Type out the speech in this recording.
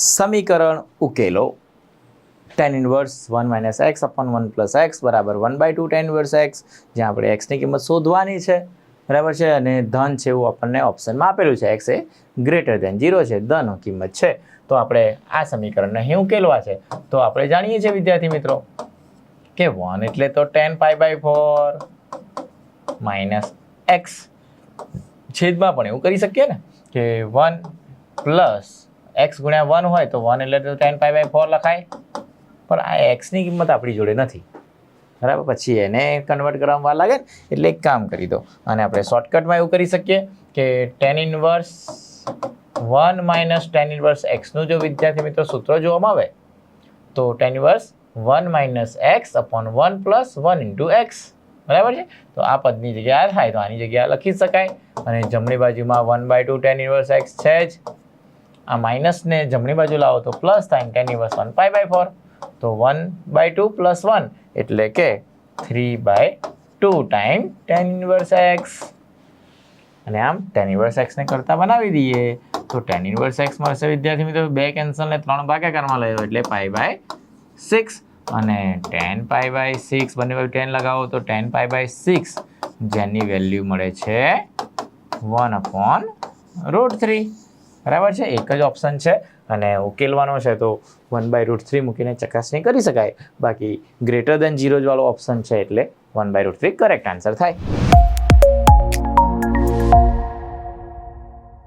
સમીકરણ ઉકેલો. Tan inverse one minus x upon one plus x બરાબર one by two tan inverse x જ્યાં આપણે એક્સની કિંમત શોધવાની છે. બરાબર છે? અને ધન છે એવું આપણને ઓપ્શનમાં આપેલું છે. એક્સ એ ગ્રેટર દેન ઝીરો છે. ધન કિંમત છે. તો આપણે આ સમીકરણને અહીં ઉકેલવા છે. તો આપણે જાણીએ છીએ, વિદ્યાર્થી મિત્રો, કે વન એટલે તો tan pi by four minus x છેદમાં પણ એવું કરી શકીએ ને? કે વન પ્લસ એક્સ ગુણ્યા વન હોય તો વન એટલે ટેન પાઈ બાય ફોર લખાય. પણ આ એક્સની કિંમત આપણી જોડે નથી. બરાબર? પછી એને કન્વર્ટ કરવામાં વાર લાગે એટલે એક કામ કરી દો. અને આપણે શોર્ટકટમાં એવું કરી શકીએ કે tan inverse one minus tan inverse એક્સનું જો વિદ્યાર્થી મિત્રો સૂત્ર જોવામાં આવે, તો tan inverse one minus x upon one plus one into x બરાબર છે? તો આ પદની જગ્યાએ થાય તો આની જગ્યાએ લખી શકાય. અને જમણી બાજુમાં one by two tan inverse x છે જ. આ માઇનસને જમણી બાજુ લાવો તો પ્લસ થાય tan inverse one pi by four તો one by two plus one એટલે કે three by two time tan inverse x અને આમ ટેન ઇન્વર્સ એક્સને કરતાં બનાવી દઈએ. તો ટેન ઇન્વર્સ એક્સ મળશે, વિદ્યાર્થી મિત્રો, બે કેન્સલને ત્રણ ભાગાકારમાં લયો એટલે પાઈ બાય સિક્સ અને ટેન પાઈ બાય સિક્સ બંને બાજુ ટેન લગાવો તો ટેન પાઈ બાય સિક્સ જેની વેલ્યુ મળે છે વન અપોન રૂટ થ્રી બરાબર છે? એક જ ઓપ્શન છે અને ઉકેલવાનો છે તો વન બાય રૂટ થ્રી મૂકીને ચકાસણી કરી શકાય. બાકી ગ્રેટર દેન ઝીરો જ વાળો ઓપ્શન છે એટલે one by root three correct answer થાય.